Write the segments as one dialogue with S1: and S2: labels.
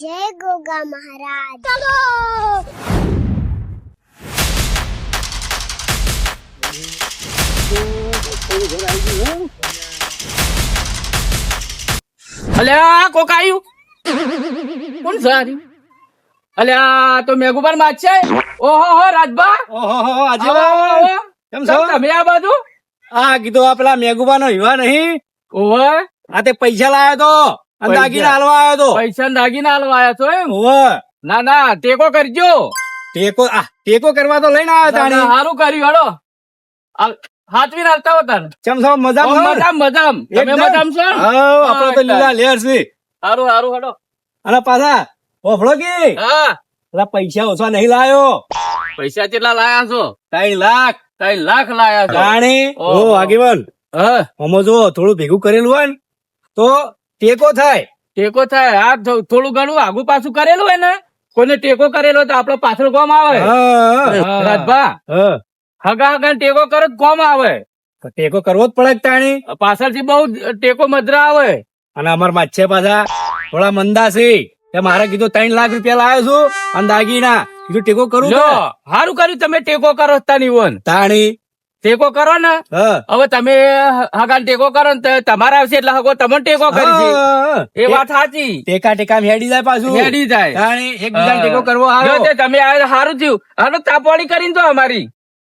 S1: જય ગોગા મહારાજ. ચલો!
S2: અલ્યા કોક આવ્યું કોણ છે આ અલ્યા તો મેઘુબાનમાં છે? ઓહો હો રાજભા.
S3: ઓહો આજે કેમ. છો?
S2: તમે આ બાજુ?
S3: આ કીધું આ પેલા મેઘુબાનો યુવા નહીં?
S2: ઓહો.
S3: આ તે પૈસા લાયો તો. અને. દાગીના હાલવા આવ્યો તો?
S2: પૈસા દાગીના હાલવા આયા છો એમ? ના ના ટેકો કરજો.
S3: ટેકો આ ટેકો કરવા તો લઈને આવ્યો તાણી.
S2: સારું કર્યું હડો હાથવી હાલતા હો તાર.
S3: ચમ છો મજા
S2: મજામ મજામ. તમે મજામ છો? ને?
S3: આપડે તો લીલા લેર છે
S2: સારું સારું હડો
S3: અને પાછા ઓફળો કે?
S2: હા.
S3: પૈસા ઓછા નહીં લાયો.
S2: પૈસા કેટલા લાયા છો?
S3: ત્રણ લાખ.
S2: ત્રણ લાખ લાયા છો.
S3: તાણી ઓ આગેવાન.
S2: હા.
S3: હમો જો થોડું ભેગું કરેલું હોય ને તો ટેકો થાય.
S2: ટેકો થાય. આ થોડું ઘણું આગુ પાછું કરેલું હોય ને કોઈને ટેકો કરેલો તો આપડે પાછળ કોમ આવે. રાજભા. હગા હગા ટેકો કરો કોમ આવે.
S3: ટેકો કરવો જ પડે તાણી?
S2: પાછળથી બહુ ટેકો મધરા આવે.
S3: અને અમાર માછે પાછા થોડા મંદા છે મારે કીધું ત્રણ લાખ રૂપિયા લાવ્યો છું અને દાગીના. કીધું ટેકો કરું
S2: સારું કર્યું તમે ટેકો કરો તાની વન.
S3: તાણી
S2: ટેકો કરો ને? હવે તમે હગાન ટેકો કરો ને તમારા આવશે એટલે હગો તમને ટેકો કરી એ વાત સાચી.
S3: ટેકા ટેકા હેડી જાય પાછું.
S2: હેડી જાય.
S3: તાણી એકબીજાને ટેકો કરવો
S2: આવ્યો તમે સારું થયું. હાલો તાપવાળી કરીને તો અમારી.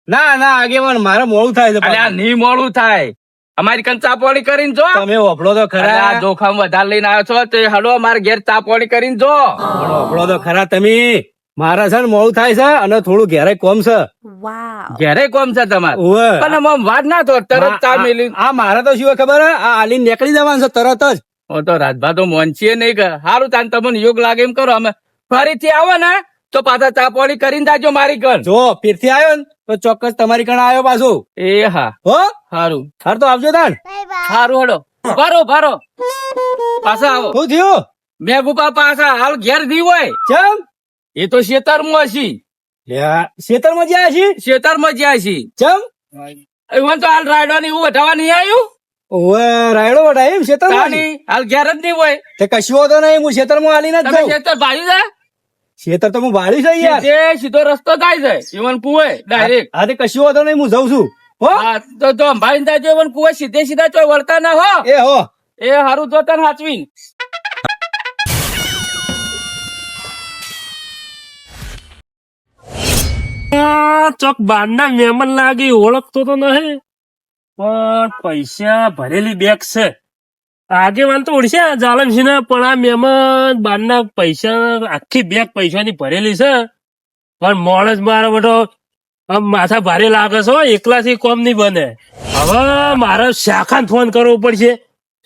S3: ના ના આગેવાન મારે મોડું થાય છે
S2: નહીં મોડું થાય. અમારી કન ચાપવાળી કરીને જો.
S3: તમે ઓફળો તો ખરા.
S2: જોખમ વધારે લઈને આવ્યો છો તે હલો મારે ઘેર ચાપવાળી કરીને જો.
S3: પણ ઓફળો તો ખરા તમે. મારા છે ને મોડું થાય છે અને થોડું ઘેરે કોમ છે.
S2: ઘેરે કોમ છે તમારે? પણ આમ વાત ના તો તરત ચા મેલી.
S3: આ મારે તો શું ખબર હે? આ આલી નીકળી જવાનું છે તરત જ.
S2: હું તો રાજભા તો મોનસીએ નહીં કે. સારું તાન તમને યોગ લાગે એમ કરો અમે. ફરીથી આવો ને તો પાછા ચાપવાળી કરીને જાજો મારી કન
S3: જો ફીરથી આવ્યો ને તો ચોક્કસ તમારી કણ આવ્યો પાછું.
S2: એ હા.
S3: હો?
S2: સારું
S3: હાર તો આવજો
S1: બાય
S2: સારું હડો ભરો ભરો પાછા આવો.
S3: શું થયું?
S2: મેઘુપા પાછા હાલ ઘેર દી હોય.
S3: ચમ?
S2: એ તો શેતરમાં હશી
S3: શેતરમાં જ્યાં છીએ
S2: શેતરમાં જ્યાં છી.
S3: ચમ?
S2: એવું તો હાલ રાયડો ને એવું વટાવા નહીં આવ્યું.
S3: ઓવે રાયડો વટાય એમ ખેતરમાં
S2: હાલ ઘેર જ નહીં હોય.
S3: તે કશું હોતો નહીં હું ખેતરમાં આલીને જ
S2: તમે શેતર ભાજી જાય?
S3: ખેતર તો હું વાળી છે યાર.
S2: જે સીધો રસ્તો થાય છે ઈવન કુવે ડાયરેક્ટ
S3: હા તે કશું હોતો નહીં હું જઉં છું. હો?
S2: તો તો અંબાઈ જાય ઈવન કુવે સીધે સીધા ચોય વળતા ના હો.
S3: એ હો.
S2: એ હારું તો તને હાચવી
S4: આ ચોક બારના મહેમાન લાગી ઓળખતો તો નહીં. પણ પૈસા ભરેલી બેગ છે. આગેવાન તો ઓળશે જાલમસિંહ ને પણ આ મહેમાન બારના પૈસા આખી બેગ પૈસાની ભરેલી છે. પણ માણસ મારો બધો માથા ભારે લાગે છે એકલાથી કોમ નહીં બને. હવે મારે શાખાને ફોન કરવો પડશે.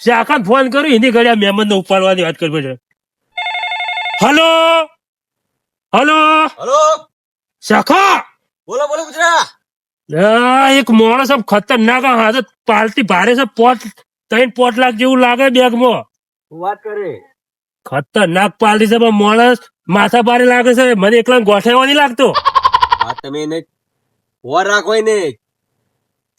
S4: શાખાને ફોન કરું એની ઘડી આ મહેમાનને ઉપાડવાની વાત કરવી પડશે. હલો? હલો?
S3: હલો?
S4: શાખા?
S3: બોલો બોલો ગુજરા
S4: એક માણસ આમ ખતરનાક હાથે પાલતી ભારે છે પોટ ત્રણ પોટ લાખ જેવું લાગે બેગમાં.
S3: વાત કરે.
S4: ખતરનાક પાલતી છે પણ માણસ માથા ભારે લાગે છે. મને એકલા ગોઠેવા નહીં લાગતો.
S3: હા તમે એને હોર રાખો એને.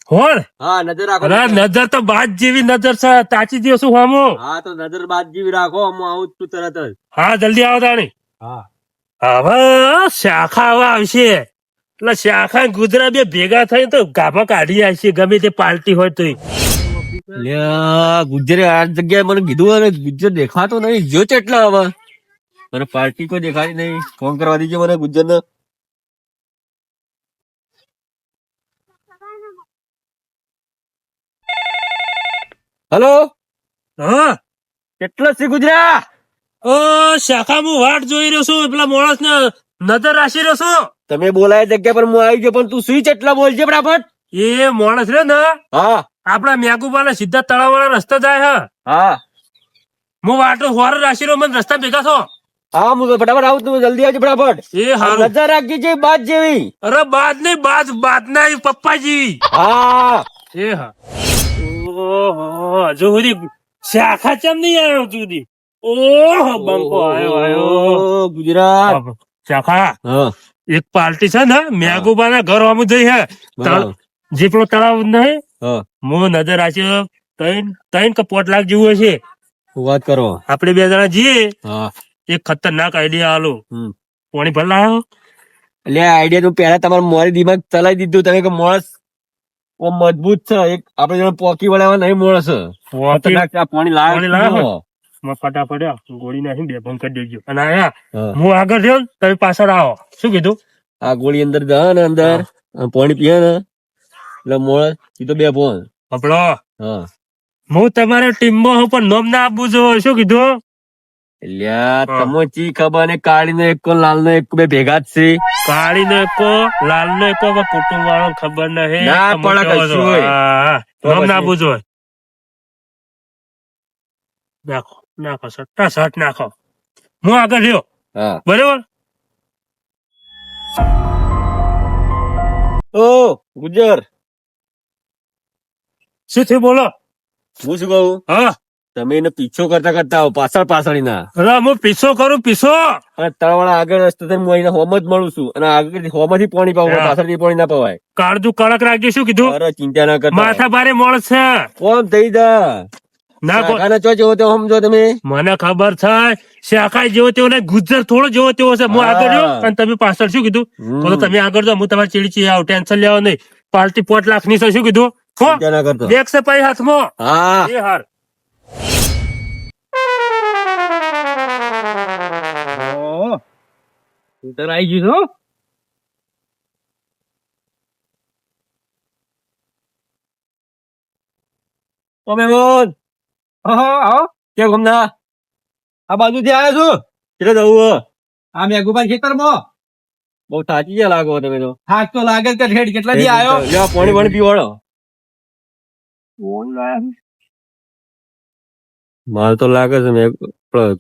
S4: હોર?
S3: હા નજર રાખો
S4: નજર. તો બાજ જેવી નજર છે. તાચી દો શું હામો.
S3: હા તો નજર બાદ જેવી રાખો હું આવું છું તરત જ.
S4: હા જલ્દી આવો તાણી.
S3: હા.
S4: હવે શાખા આવશે. એટલે શાખા ગુજરાત બે ભેગા થઈ તો ગાભા કાઢી આવશે ગમે તે પાર્ટી હોય તો
S3: ગુજરે આ જગ્યાએ મને કીધું અને ગુજર દેખાતો નહીં. જો કેટલા હવે મને પાર્ટી કોઈ દેખાય નહીં. ફોન કરવા દીજો મને ગુજર ને હલો?
S4: હા.
S3: કેટલો છે ગુજરા
S4: ઓ શાખા હું વાટ જોઈ રહ્યો છું પેલા માણસ ને નજર રાખી રહ્યો છું.
S3: તમે બોલાય જગ્યા પર હું આવી ગયો પણ તું સુઈ એટલા બોલજે ફટાફટ?
S4: એ માણસ રે ને.
S3: હા.
S4: આપડા મેકુબા સીધા તળાવ વાળા રસ્તા જાય હા.
S3: હા.
S4: હું વાટો હોર રાશિ નો મને રસ્તા ભેગા છો
S3: હા હું ફટાફટ આવું તું જલ્દી આવજો ફટાફટ.
S4: એ હારું.
S3: નજર રાખજે જે બાદ જેવી.
S4: અરે બાદ નહીં બાદ બાદ ના પપ્પાજી.
S3: હા.
S4: એ હા. ઓહો હજુ સુધી શાખા ચમ નહીં આવ્યો સુધી? ઓહો બંકો આવ્યો આવ્યો.
S3: ગુજરાત.
S4: શાખા?
S3: હા.
S4: એક પાર્ટી છે ને મેગુબા ના ઘર આમ જઈ હે. જે પેલો તળાવ નહીં મો નજર રાખ્યો ત્રણ ત્રણ કે પોટ લાખ જેવું હશે.
S3: વાત કરો.
S4: આપણે બે જણા જઈએ.
S3: હા.
S4: એક ખતરનાક આઈડિયા આલો. પાણી ભર લાયો.
S5: એટલે આઈડિયા તો પેલા તમારે મોરી દિમાગ ચલાવી દીધું. તમે કે માણસ મજબૂત છે. એક આપણે જણા પોકી વળાવવા નહીં માણસ. ખતરનાક પાણી લાવે
S4: ફટાફટ ગોળી નાખી બે ભંગ કરી દેજો. અને આયા
S5: હું.
S4: આગળ રહ્યો તમે પાછળ આવો. શું કીધું?
S5: આ ગોળી અંદર દહ ને અંદર. પાણી પીએ ને એટલે માણસ સીધો બે ભોન
S4: આપડો
S5: હા.
S4: હું તમારા ટીમમાં હું પણ નોમ ના આપું છું. શું કીધું.
S5: ચી ખબર ને કાળી નો એક લાલ નો એક બે ભેગા જ છે.
S4: કાળી નો એક લાલ નો એક કુટુંબ વાળો ખબર નહીં
S5: ના પડે કશું હોય.
S4: હા, હા. નોમ ના
S5: પછી?
S4: આપવું નાખો નાખો સટ્ટા સટ નાખો. હું આગળ રહ્યો. બરોબર?
S5: ઓ ગુજર
S4: શું થયું બોલો?
S5: હું શું કહું?
S4: હા.
S5: તમે એને પીછો કરતા કરતા આવો પાછળ પાછળ ના
S4: અરે હું પીછો કરું પીછો.
S5: અને તળવાળા આગળ રસ્તે હું અહીંના હોમ જ મળું છું. અને આગળ હોમથી પાણી પાવું પાછળથી પાણી ના પવાય.
S4: કાળજું કડક રાખજો શું કીધું?
S5: અરે ચિંતા ના કર
S4: માથા ભારે મોણ છે.
S5: કોણ થઈ જા?
S4: ના કો-
S5: શાખાને ચો જેવો તેવો સમજો તમે.
S4: મને ખબર છે શાખાઈ જેવો તેવો ને ગુજર થોડો જેવો તેવો છે. હું આગળ અને તમે પાછળ શું કીધું? તો તમે આગળ જાઓ હું તમારી ચીડી આવું ટેન્શન લેવા નહીં. પાર્ટી પોટ લાખની છે શું કીધું? હો
S5: ચિંતા ના કરતો?
S4: બેગ છે પાઈ હાથમાં.
S5: હા.
S4: એ હાર.
S6: સ્કૂટર આવી ગયું છું
S5: ઓ મહેમાન
S6: આવો.
S5: કે ગમના?
S6: આ બાજુથી આવ્યો છું?
S5: કેટલે જવું હે?
S6: આ મેઘુભાઈ ખેતરમાં?
S5: બહુ થાકી ગયા લાગો તમે તો.
S6: થાક તો લાગે કે ઠેઠ કેટલા દી આવ્યો?
S5: લ્યો, પાણી પાણી પીવાડો. માલ તો લાગે છે મેં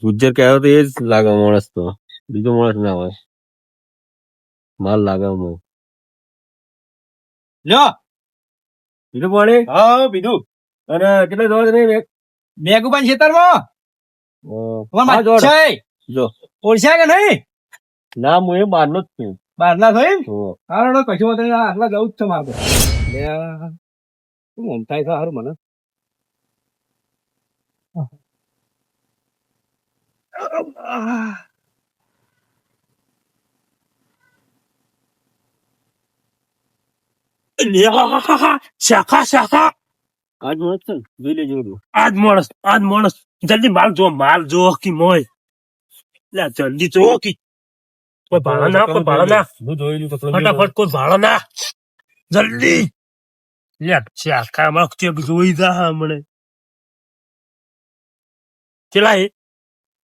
S5: ગુજ્જર કહેવો તો એ જ લાગે માણસ તો. બીજો માણસ ના હોય. માલ લાગે હું
S6: લ્યો.
S5: બીજું પાણી?
S6: હા પીધું.
S5: અને કેટલા જવા નહીં મેં
S6: મેઘુભાઈ ખેતરમાં?
S5: જો.
S6: ઓળખ્યા કે નહીં?
S5: ના હું એ બહારનો જ છું.
S6: બહાર થઈ
S5: જુઓ.
S6: કશું વાંધો નહીં આટલા જવું જ છે મારે શું મન છે હારું મને?
S4: શાખા શાખા.
S5: આજ માણસ છે ને, જોઈ લેજો
S4: આજ માણસ આજ માણસ. જલ્દી માલ જો માલ જો કી મોય. લે જલ્દી જો કી કોઈ ભાડા ના કોઈ ભાડા ના.
S5: હું જોઈ લઉં
S4: ફટાફટ કોઈ ભાડા ના. જલ્દી. લે શાખામાં ચેક જોઈ જા હમણે. ચેલા હે?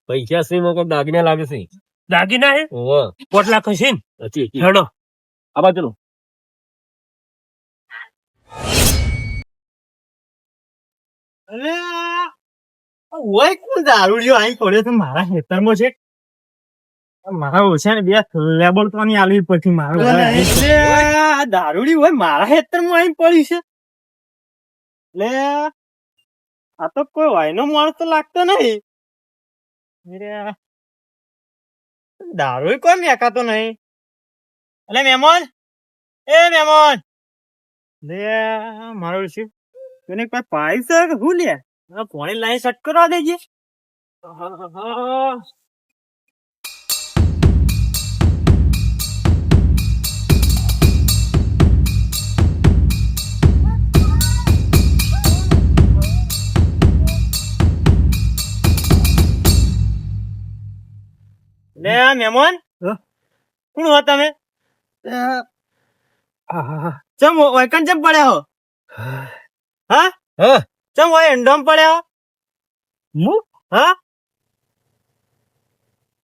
S5: પૈસા છે મોકો? દાગીના લાગે છે.
S4: દાગીના હે?
S5: ઓહો.
S4: પોટલા
S5: કશીન હતી
S4: હેડો.
S5: આવા આ બાજુનું.
S6: ઓય કોણ દારૂડિયો અહીં પડ્યો તો મારા ખેતરમાં છે. મારા ઓછા ને બે લેબલ તો ની આલવી પછી મારું દારૂડી હોય મારા ખેતરમાં અહીં પડી છે. લે આ તો કોઈ વાયનો માણસ તો લાગતો નહીં. અરે, દારૂ કોઈ મેકાતો નહીં. એટલે મેમોન. એ મેમોન. લે મારું શું? તને કોઈ પાઇપ છે કે શું લે? લાઈન સેટ કરવા દેજે લે આ મહેમાન. કોણ હો તમે? ચમ વૈકન ચમ પડ્યા હો. હા?
S5: હા.
S6: ચમ હોય એંડોમ પડ્યા? મુ હું? હા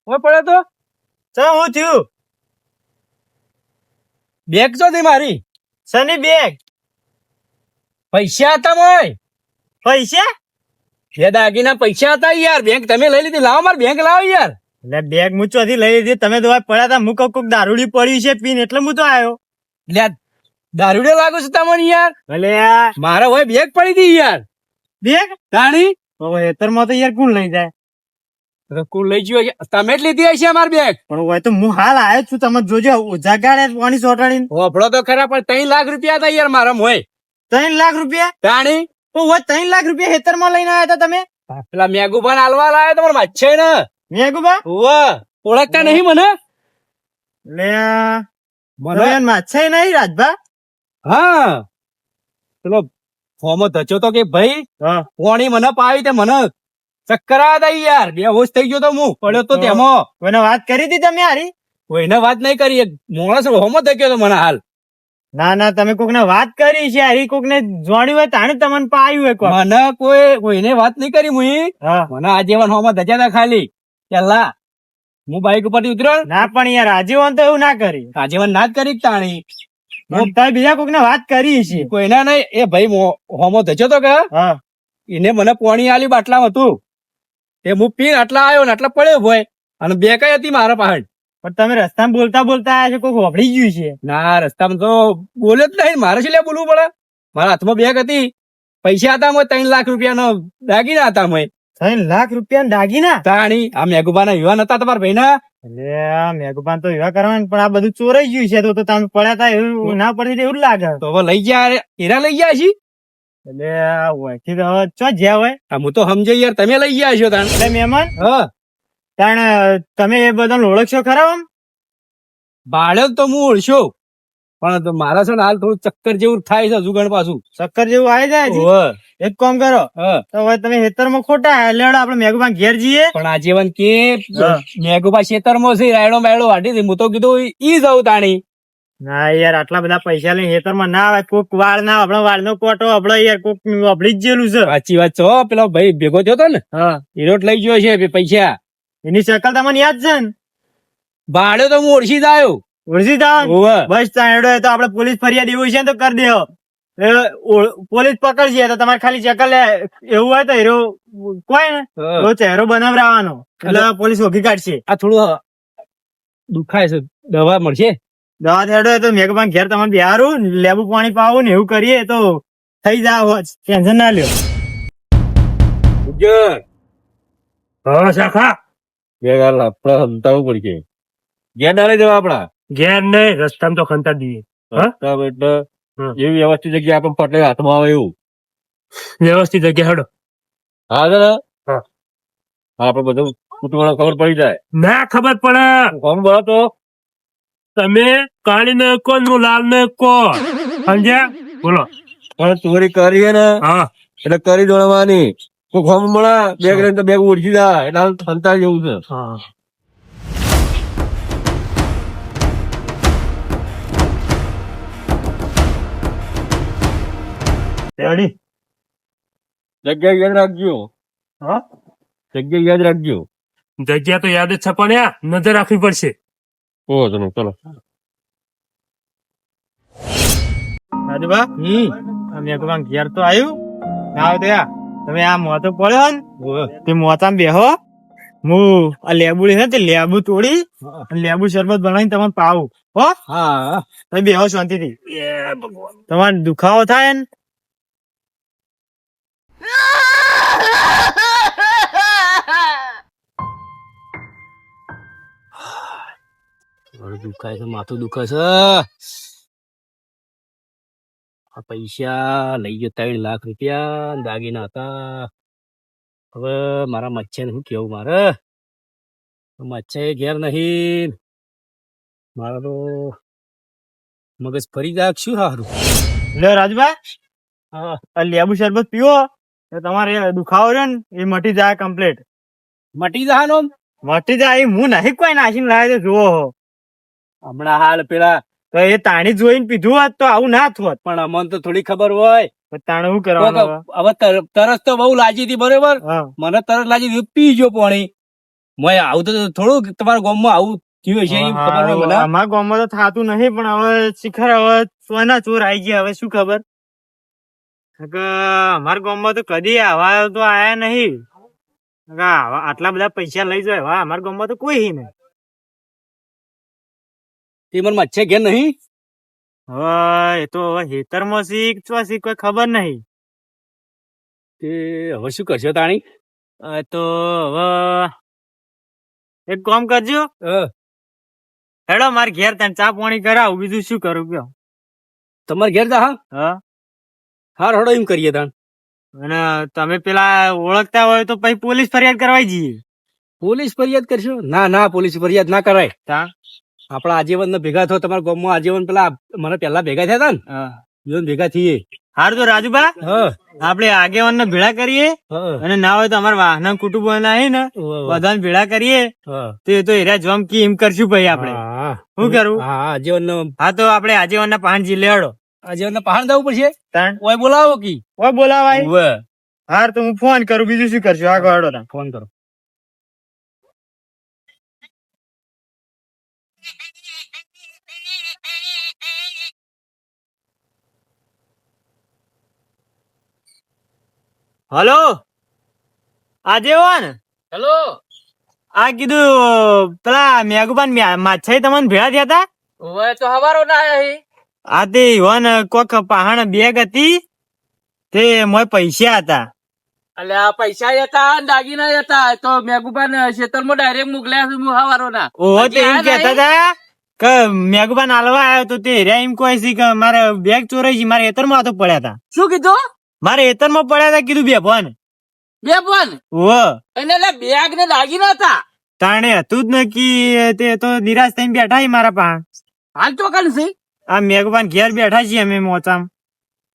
S6: ઓય પડ્યો તો? ચમ હું થયું? બેગ જો દે મારી. સની બેગ? પૈસા હતા મોય. પૈસા? બે દાગીના પૈસા હતા યાર. બેંક તમે લઈ લીધી. લાવો માર બેંક લાવો યાર. એટલે બેગ હું ચોથી લઈ લીધી. તમે તો પડ્યા હતા મુક કોક દારૂડી પડી છે પીન. એટલે હું તો આવ્યો એટલે દારૂડે લાગુ છું તમને યાર? ભલે મારા હોય બેગ પડી હતી યાર. બેગ? તાણી હવે હેતરમાં તો યાર કોણ લઈ જાય? કોણ લઈ ગયો તમે જ લીધી હશે અમાર બેગ. પણ હોય તો હું હાલ આવ્યો છું તમે જોજો જગાડે પાણી સોટાડી હોપડો તો ખરા પણ ત્રણ લાખ રૂપિયા હતા યાર મારા હોય ત્રણ લાખ રૂપિયા? તાણી તો હોય ત્રણ લાખ રૂપિયા હેતરમાં લઈને આવ્યા હતા તમે? પેલા મેગુભાન હાલવા લાવ્યા તમારે વાંચે ને. મેગુભા?
S3: ઓવા ઓળખતા નહીં મને?
S6: લે
S3: મને
S6: માછે નહીં રાજભા.
S3: હા. પેલો ફોર્મ ધચ્યો તો કે ભાઈ. પોણી મને પાવી તે મને. ચક્કર આવ્યા યાર. બે હોશ થઈ ગયો તો હું. પડ્યો તો તેમાં.
S6: કોઈને વાત કરી હતી તમે હારી?
S3: કોઈને વાત નહીં કરી. માણસ હોમો ધક્યો તો મને હાલ.
S6: ના ના તમે કોક ને વાત કરી છે હારી. કોક ને જોડ્યું હોય તાણે તમને પાયું હોય
S3: મને કોઈ કોઈને વાત નહીં કરી મુઈ
S6: હા.
S3: મને આજીવન હોમો ધચ્યા ના ખાલી. પેલા હું બાઈક ઉપર ઉતર્યો.
S6: ના પણ યાર આજીવન તો એવું ના કરી.
S3: આજીવન ના જ કરી તાણી.
S6: તમે બીજા કોક ને વાત કરી છે.
S3: કોઈના નહીં. એ ભાઈ હોમો ધચ્યો તો કે. એને મને પોણી આલી બાટલામાં હતું. એ હું પીન આટલા આવ્યો ને આટલા પડ્યો ભાઈ અને બે કઈ હતી મારા પાસે
S6: પણ તમે રસ્તામાં બોલતા બોલતા આયા છો કોઈક વફડી ગયું છે.
S3: ના રસ્તામાં તો બોલ્યો જ નહીં. મારે શું લે બોલવું પડે. મારા હાથમાં બેગ હતી. પૈસા હતા મોય ત્રણ લાખ રૂપિયાનો દાગીના હતા મોય.
S6: ત્રણ લાખ રૂપિયા દાગીના?
S3: તાણી આ મેઘુબાના યુવાન હતા તમારા ભાઈના.
S6: એટલે આ મેઘપાન તો એવા કરવાનું પણ આ બધું ચોરાઈ ગયું છે તો તો તમે પડ્યા તા એવું ના પડતી એવું લાગે.
S3: તો હવે લઈ ગયા હીરા લઈ ગયા છી?
S6: એટલે ઓળખી તો હવે ચો જ્યાં હોય.
S3: હું તો સમજે યાર તમે લઈ ગયા છો તાણ.
S6: એટલે મહેમાન
S3: હા.
S6: તાણ તમે એ બધાને ઓળખશો ખરા આમ?
S3: બાળક તો હું ઓળશો પણ મારા છે ને હાલ થોડું ચક્કર જેવું થાય છે હજુ ગણ પાછું.
S6: ચક્કર જેવું આવી જાય છે. એક કામ કરો. તો હવે તમે ખેતરમાં ખોટા લેડો આપણે મેઘપાન ઘેર જઈએ.
S3: પણ આજીવન કે
S6: હા.
S3: મેઘુબા ખેતરમાં છે રાયડો બાયડો વાટી હું તો કીધું ઈ જવું તાણી.
S6: ના યાર આટલા બધા પૈસા લઈને ખેતરમાં ના આવે. કોક વાળ ના આપણો વાળ નો કોટો આપડે યાર કોક આપડી જ જેલું છે.
S3: સાચી વાત છો. પેલો ભાઈ ભેગો થયો તો ને?
S6: હા.
S3: હીરોટ લઈ ગયો છે પૈસા.
S6: એની શકલ તમને યાદ છે ને?
S3: ભાડ્યો તો હું ઓળખી જ આવ્યો.
S6: બસ તાણડો તો આપડે પોલીસ ફરિયાદ એવું છે તો કરી દેવો પોલીસ પકડશે તો તમારે ખાલી ચકલ એવું હોય તો હીરો કોઈ ને. એવો ચહેરો બનાવરાવાનો. એટલે પોલીસ ઓગી કાઢશે.
S3: આ થોડું દુખાય છે દવા મળશે?
S6: દવા થેડો તો મેઘમાં ઘેર તમારે બિહારું લેબુ પાણી પાવું ને એવું કરીએ તો થઈ જાવ ટેન્શન ના લ્યો.
S4: હા શાખા.
S3: આપણા સમજાવવું પડશે. ઘેર ના લઈ જવા આપડા
S4: ઘેર નહીં રસ્તામાં તો ખંતા દઈએ. હા?
S3: એટલે એવી વ્યવસ્થિત જગ્યા આપણને પટલે હાથમાં આવે એવું.
S4: વ્યવસ્થિત જગ્યા હડો.
S3: હા ને
S4: હા.
S3: આપડે બધું કુટુંબ ખબર પડી જાય.
S4: ના ખબર પડે.
S3: કોણ બોલો તો?
S4: તમે કાળી ને કો ને હું લાલ ને કો સમજ્યા? બોલો.
S3: પણ ચોરી કરી ને
S4: હા.
S3: એટલે કરી દોડવાની. કોઈ ખોમ મળે બેગ લઈને તો બેગ ઉડકી જાય. એટલે સંતા જેવું છે.
S4: હા.
S6: રેડી
S3: જગ્યા યાદ રાખજો.
S6: હા?
S3: જગ્યા યાદ રાખજો.
S4: જગ્યા તો યાદ જ છે પણ નજર રાખવી પડશે.
S3: ઓ જનો ચલો.
S6: રાજુબા?
S3: હમ.
S6: આ મેઘબાન ઘેર તો આવ્યું ના આવે તો તમે આ મોતો પડ્યો ને તે મોતામાં બેહો. હું આ લેબુડી છે તે લેબુ તોડી અને લેબુ શરબત બનાવીને તમને પાવું. હો?
S3: હા.
S6: તમે બેહો શાંતિથી. તમારે દુખાવો થાય ને
S3: મારું દુખાય છે માથું દુખે છે. આ પૈસા લઈ ગયો ત્રણ લાખ રૂપિયા દાગીના હતા. હવે મારા મચ્છે શું કેવું મારે? મચ્છર ઘેર નહીં. મારા તો મગજ ફરી જાય શું સારું
S6: લે રાજભાઈ હા. લેબુ શરબત પીવો. તમારે દુખાવો રહ્યો ને એ મટી જાય કમ્પ્લીટ
S3: મટી જાય
S6: મટી જાય એ હું નહીં કોઈ નાસીને લાવે તો જુઓ.
S3: હમણાં હાલ પેલા
S6: તો એ તાણી જોઈને પીધું હોત તો આવું ના થોત.
S3: પણ અમને તો થોડી ખબર હોય.
S6: તાણે શું કરવાનું હવે?
S3: હવે તર- તરસ તો બહુ લાગી હતી બરોબર? મને તરસ લાગી હતી પીજો પાણી. મોય આવું તો થોડું તમારા ગામમાં આવું થયું મને?
S6: અમારા ગામમાં તો થાતું નહીં પણ હવે શિખર હવે સોના ચોર આવી ગયા હવે શું ખબર? અમારા ગામમાં તો કદી આવા તો આયા નહીં. આટલા બધા પૈસા લઈ જાય અમારા ગામમાં તો કોઈ નહીં.
S3: તે મને મચ્છે ઘેર નહીં?
S6: હવે એ તો હવે હેતરમાં શીખ છો શીખ કોઈ ખબર નહીં.
S3: તે હવે શું કરશો તાણી?
S6: તો હવે એક કામ કરજો. હેડો માર ઘેર તને ચા પાણી કરાવું બીજું શું કરું કયો
S3: તમારે ઘેર જા હા.
S6: હા.
S3: હડો એમ કરીએ તાણ
S6: અને તમે પેલા ઓળખતા હોય તો પછી પોલીસ ફરિયાદ કરવા જઈએ.
S2: પોલીસ ફરિયાદ કરશો? ના ના પોલીસ ફરિયાદ ના કરાય.
S6: તા?
S2: આપડા આજીવન ને ભેગા થયો તમારા ગામમાં આજીવન પેલા મને પેલા ભેગા થયા હતા ને? ભેગા થઈએ.
S6: હારું તો રાજુભા
S2: આપડે
S6: આપણે આગેવાન ને ભેળા કરીએ અને ના હોય તો અમારા વાહન કુટુંબ ના ને બધાને ભેળા કરીએ. તો એ તો એરા જોમ કી એમ કરશું ભાઈ આપણે. શું કરું?
S2: હા આજીવન
S6: હા તો આપણે આજીવન ના પહાણ જિલ્લે હડો
S2: આજીવન પહાડ જવું પડશે? ઓય બોલાવો કી.
S6: ઓય બોલાવાય. હાર તો હું ફોન કરું બીજું શું કરશું? આગળ
S2: ફોન કરો.
S6: હલો? આગેવાન
S2: હેલો?
S6: આ કીધું પેલા મેઘુબાન માછાઈ તમને ભેળા થયા હતા
S2: ઓય તો હવારો ના આયા
S6: આ તે વન કોક પહાણ બેગ હતી તે મોય પૈસા હતા.
S2: અલ્યા પૈસા હતા દાગીના હતા તો મેઘુબાન ખેતરમાં ડાયરેક્ટ મોકલ્યા છે હું હવારો ના.
S6: ઓહો તે એમ કહેતા હતા કે મેઘુબાન હાલવા આવ્યો તો તે એમ કહે છે કે મારે બેગ ચોરાઈ છે મારે એતરમાં તો પડ્યા હતા
S2: શું કીધું?
S6: મારે એતરમાં પડ્યા હતા કીધું બે ફોન
S2: બે ફોન
S6: ઓ
S2: એને બેગ ને દાગીના હતા?
S6: તાણે હતું જ નકી તે તો નિરાશ થઈને બેઠા છે મારા પાસે
S2: હાલ તો કાલ છે.
S6: આ મેઘવાન ઘેર બેઠા છીએ અમે મોચામ.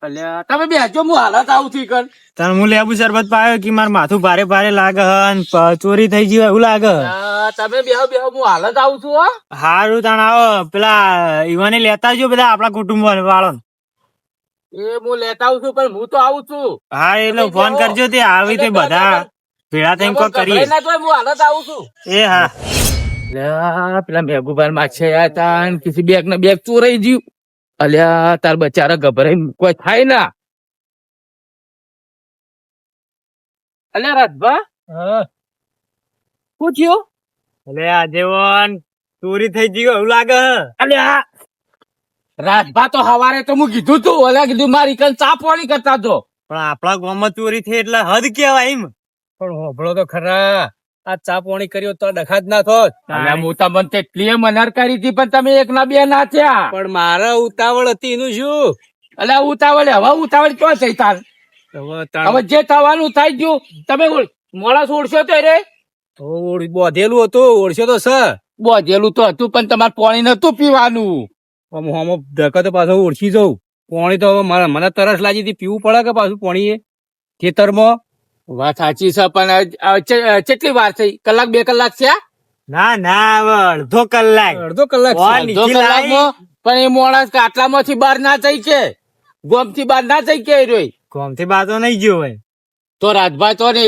S2: અલ્યા તમે બેસજો હું હાલત આવું છું કણ
S6: તાણ હું લેબુ શરબત પાયો કે મારું માથું ભારે ભારે લાગે હન અને ચોરી થઈ ગઈ હોય એવું લાગે.
S2: તમે બેહો બેહો હું હાલત આવું છું
S6: હારું તાણ આવો પેલા ઈવાને લેતા જો બધા આપણા કુટુંબ વાળો.
S2: એ હું લેતા આવું છું પણ હું તો આવું છું.
S6: હા એટલે ફોન કરજો તે આવી તે બધા ભેળા થઈને કોક કરીએ.
S2: ના તો હું હાલત આવું છું.
S6: એ હા.
S2: અલ્યા પેલા મેઘુભાઈ માછે હતા કિસી બેગ ને બેગ ચોરાઈ ગયું. અલ્યા તાર બચારા ગભરાઈ કોઈ થાય ના. અલ્યા રાજભા? શું થયું?
S6: અલ્યા આજે ચોરી થઈ ગયું એવું લાગે હે.
S2: અલ્યા રાજભા તો હવારે તો હું કીધું તું ઓલા કીધું મારી કન ચા પોણી કરતા તો.
S6: પણ આપણા ગામમાં ચોરી થઈ એટલે હદ કેવાય એમ.
S2: પણ હોભળો તો ખરા. આ ચા પોણી કર્યો તો ડખા જ ના થોત. હું તમને તેટલી મનાર કરી હતી પણ તમે એક ના બે ના થયા. પણ મારે ઉતાવળ હતી એનું શું? એટલે ઉતાવળ હવે ઉતાવળ ક્યાં થઈ તાર? હવે જે થવાનું થાય ગયું તમે મોડા ઓળશો તો રે.
S5: બોધેલું હતું ઓળશો તો સર
S2: બોધેલું તો હતું પણ તમારે પાણી નતું પીવાનું.
S5: આમ ધક્કા તો પાછો ઓળખી જવું પાણી તો હવે મને તરસ લાગી હતી પીવું પડે કે પાછું પાણી એ ખેતરમાં?
S2: વાત સાચી છે પણ કેટલી વાર થઈ? કલાક બે કલાક છે
S6: ના ના અડધો કલાક.
S5: અડધો કલાક
S2: અડધો કલાક પણ એ મોણસ આટલામાંથી બહાર ના થઈ કે? ગોમથી બહાર ના થઈ કે રોય?
S6: બહાર બાતો નહીં ગયો હોય.
S2: તો રાજભાઈ તો ને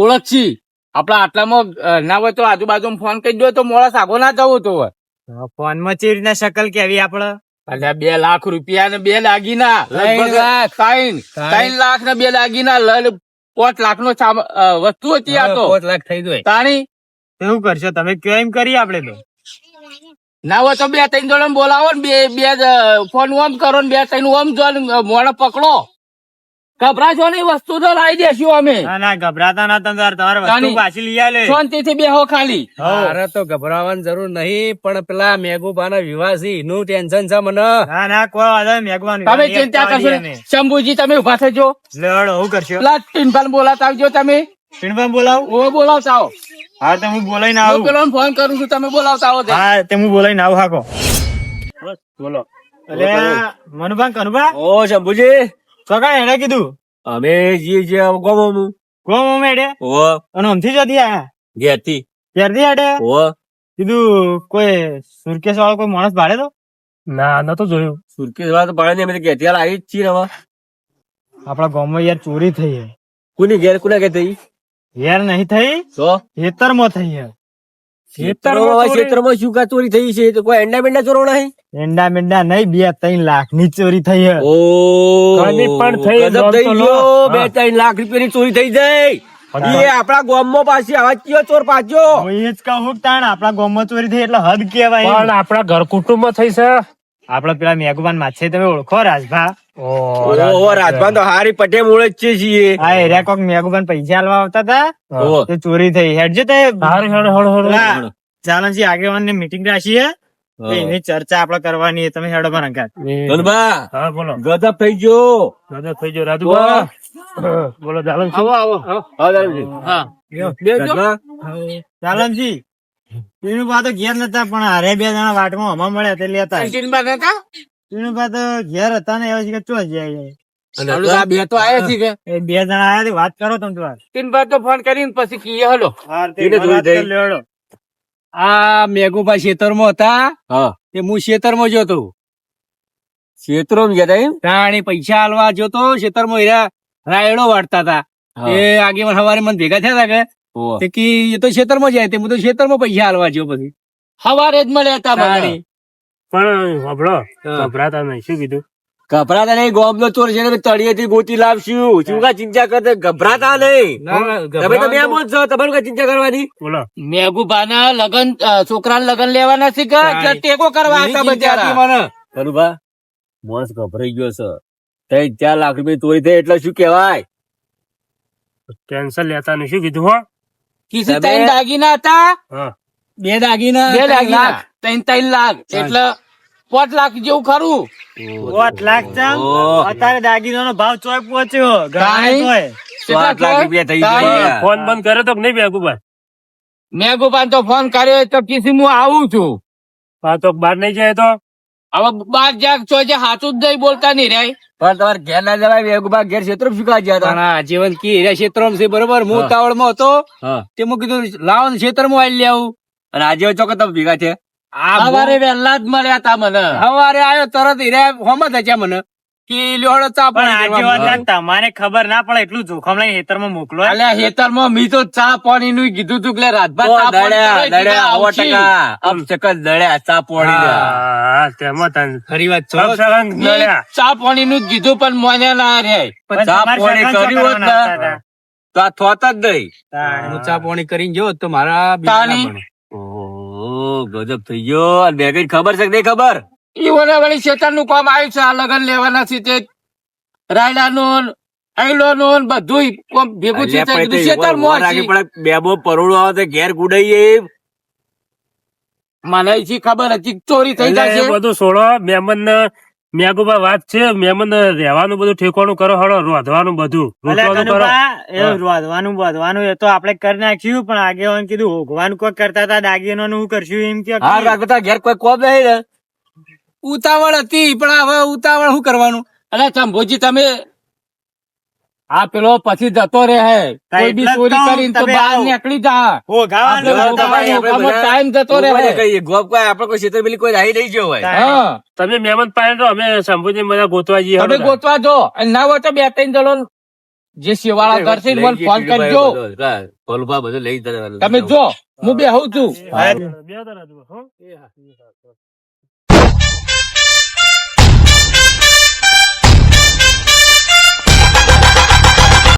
S2: ઓળખ ઓળખી. આપડા આટલામાં ના હોય તો આજુબાજુ ફોન કરી દો તો મોડા આગો ના જવો તો હોય.
S6: ફોનમાં ચેવી રીતના શકલ કેવી આપડે?
S2: અને બે લાખ રૂપિયા ને બે દાગીના. લગભગ
S5: લાખ.
S2: ત્રણ ત્રણ? લાખ ને બે દાગીના. લઈને પાંચ લાખ નો વસ્તુ હતી આ તો.
S5: પાંચ લાખ થઈ જાય
S2: તાણી?
S6: એવું કરશો તમે કયો એમ કરીએ આપડે તો?
S2: ના હોય તો બે ત્રણ જણ બોલાવો ને બે બે ફોન ઓમ કરો ને બે ત્રણ ઓમ જો મોડે પકડો. ગભરાશો નહીં વસ્તુ તો લાવી દેશું અમે.
S6: ના ના ગભરાતા ના તમે તમારે વસ્તુ પાછી લઈ આવે
S2: શાંતિ થી બેહો ખાલી.
S5: મારે તો ગભરાવાની જરૂર નહીં પણ પેલા મેઘુબાના વિવાહ છે એનું ટેન્શન છે મને.
S6: ના ના કોઈ વાંધો નહીં
S2: તમે ચિંતા કરશો શંભુજી તમે ઊભા થજો.
S6: લડ હું કરશો?
S2: પેલા ટીનભાન બોલાતા આવજો તમે.
S6: ટીનભાન બોલાવું?
S2: ઓ બોલાવતા આવો.
S6: હા તો હું બોલાઈને આવું.
S2: પેલો ફોન કરું છું તમે બોલાવતા આવો
S6: હા તે હું બોલાઈને આવું હાકો.
S5: બોલો.
S6: અરે મનુભા કનુભા
S5: ઓ શંભુજી.
S6: સગા એને કીધું?
S5: અમે જે જે ગોમો
S6: ગોમ મેડે
S5: ઓ
S6: અને અમથી જતી આયા
S5: ઘેરથી.
S6: ઘેરથી આડે
S5: ઓ
S6: કીધું કોઈ સુરકેશ વાળો કોઈ માણસ ભાડે તો?
S5: ના તો જોયું. સુરકેશ વાળા તો ભાડે નહીં અમે ઘેરથી હાલ આવી જ છીએ હવે.
S6: આપણા ગામમાં યાર ચોરી થઈ હે
S5: કોની ઘેર કોના ઘેર થઈ?
S6: યાર નહીં થઈ
S5: તો?
S6: ખેતરમાં થઈ હે
S5: ખેતરમાં ખેતરમાં શું કા ચોરી થઈ છે? તો કોઈ એંડા બેંડા ચોરવાના હે?
S6: મેંડા મેંડા નહીં બે ત્રણ લાખની ચોરી થઈ હે.
S5: ઓ
S2: પણ થઈ,
S5: થઈ ગયો. બે ત્રણ લાખ રૂપિયા ની ચોરી થઈ જાય. એ આપણા ગામમાં પાછી આવા કયો ચોર પાછો.
S6: હું એ જ કહું કે તાણ આપણા ગામમાં ચોરી થઈ એટલે હદ કેવાય
S2: પણ આપણા ઘર કુટુંબમાં થઈ છે.
S6: આપડે પેલા મેઘુબાન માછે તમે ઓળખો રાજભા?
S5: ઓ રાજભાન તો હારી પટે મૂળ જ છે છીએ.
S6: હા એરિયા કોક મેઘવાન પૈસા આલવા આવતા હતા? તો ચોરી થઈ. હેડજો તે.
S2: હારું હળ હળ હળ
S6: પેલા ચાલનજી આગેવાન ને મીટિંગ રાખીએ. એની ચર્ચા આપણે કરવાની તમે હેડો પણ અંગાત
S2: હા બોલો.
S5: ગજબ થઈ ગયો.
S2: ગજબ થઈ ગયો. રાજુભા
S4: બોલો જાલમ
S5: આવો આવો. હા દારૂજી.
S3: હા.
S5: કાકા,
S3: ચાલમજી તો ઘેર નતા પણ હારે બે જણા વાટમાં હમા મળ્યા તે લેતા પીણુબા તો ઘેર હતા ને એવા છે કે ચો જાય.
S5: બે તો આયા છે કે?
S3: બે જણા આયા વાત કરો તમે તો
S5: તીનભાઈ તો ફોન કરીને પછી કીએ હલો. આ મેઘુભાઈ ખેતરમાં હતા? તે હું ખેતરમાં જોતો. ખેતરમાં ગયા એમ? તાણી પૈસા હાલવા જોતો ખેતરમાં હીરા રાયડો વાટતા હતા. એ આગેવાન હવારે મને ભેગા થયા હતા કે તે કી એ તો ખેતરમાં જાય તે હું તો ખેતરમાં પૈસા હાલવા જો પછી.
S2: સવારે જ મળ્યા હતા
S4: પણ હબળો ગભરાતા નહીં શું કીધું?
S5: ગભરાતા નહીં ગોમ નો ચોર છે તળિયેથી ગોતી લાવશું. શું કા ચિંતા કરતા? ગભરાતા નહીં. તમે તો બે બોલ છો. તમારું કઈ ચિંતા કરવાની?
S4: મેઘુભા
S2: ના લગન છોકરા લગન લેવાના છે કે ટેકો કરવા હતા બચારા
S5: કરુભા મોસ ગભરાઈ ગયો છે. ત્રણ ચાર લાખ રૂપિયા ચોરી થઈ એટલે શું કેવાય
S4: ટેન્શન લેતા નહીં. શું કીધું હો?
S2: કિસી ત્રણ દાગીના હતા.
S5: બે દાગીના
S2: બે દાગીના?
S5: લાખ.
S2: ત્રણ ત્રણ લાખ. એટલે પાંચ લાખ જેવું ખરું?
S3: પાંચ લાખ
S5: ઓહ.
S3: અત્યારે દાગીનો ભાવ ચોય પહોંચ્યો.
S2: કાંઈ?
S5: લાખ રૂપિયા થઈ ગયા.
S4: ફોન બંધ કર્યો તો કે નહીં બેગુભાઈ
S2: મેઘુભાઈ તો ફોન કર્યો તો કિસી હું આવું છું.
S4: હા તો બહાર નહીં જાય તો?
S2: હવે બાર જાગ છો જે હાચું જ નહીં બોલતા નહીં રે.
S5: પણ તમારે ઘેર ના જવાય વેગુભા ઘેર ક્ષેત્ર શું ગયા હતા?
S3: આ જીવન કી રે ક્ષેત્રમાં છે બરોબર? હું
S5: તાવડ
S3: ઉતાવળમાં હતો તે હું કીધું લાવો ક્ષેત્ર ક્ષેત્રમાં આવી લે આવું.
S5: અને આજે ચોક્કસ તમે ભેગા છે
S2: સવારે વહેલા જ મળ્યા તા મને.
S3: સવારે આવ્યો તરત હીરા હોમ જ મને કે લ્યોડો ચા
S6: તમારે ખબર ના પડે એટલું જોખમ લઈને ખેતરમાં મોકલો
S2: અલ્યા હેતરમાં મી તો ચા પાણી નું કીધું તું કે રાતભર ચા પાણી
S5: દળ્યા ચા પોણી
S3: ખરી વાત.
S2: ચા પાણી નું કીધું પણ મને ના રે.
S5: ચા પાણી કર્યું તો આ થોત જ દઈ.
S3: હું. ચા પાણી કરીને જો તો મારા.
S5: ઓહો ગજબ થઈ ગયો. અને બેગડી ખબર છે કે નહીં ખબર?
S2: ઈવોને વળી શેતાનનું કામ આવ્યું છે આ લગન લેવાના છે તે. રાયડા નું આઈલો નું બધું કોમ ભેગું છે તે કીધું શેતાન
S5: વાર રાખી બેબો પરોળો આવે તો ઘેર ગુડાઈએ
S2: મને ઈ ખબર હતી ચોરી થઈ
S4: જાય
S2: છે.
S4: બધું છોડો મેમન ને મેગુબા વાત છે મેમન ને રહેવાનું બધું ઠેકવાનું કરો હળો રોધવાનું બધું.
S6: એ રોધવાનું બધવાનું એ તો આપણે કરી નાખ્યું પણ આગેવાન કીધું ભગવાન કોઈ કરતા હતા દાગીનો હું કરશું એમ કે
S5: હા રાખતા ઘેર કોઈ કોબ નહીં
S3: ઉતાવળ હતી પણ હવે ઉતાવળ શું કરવાનું?
S2: અરે સંભોજી તમે આ પેલો પછી જતો રહે હે. કોઈ બી ચોરી કરીને તો
S6: તમે
S2: બહાર. નીકળી જા. ઓ ટાઈમ જતો રહે
S5: કોઈ ગોપ કોઈ આપણે કોઈ છેતરપિંડી કોઈ આવી નહીં ગયો હોય.
S2: હા.
S4: તમે મહેમાન પાસે તો અમે શંભુજી મને ગોતવા જઈએ.
S2: તમે ગોતવા જો. અને ના હોય તો બે ત્રણ જણો જે સેવાળા કરશે મને ફોન કરજો.
S5: ભોલુભા બધું લઈ.
S2: તમે જો હું છું.
S4: બે હો?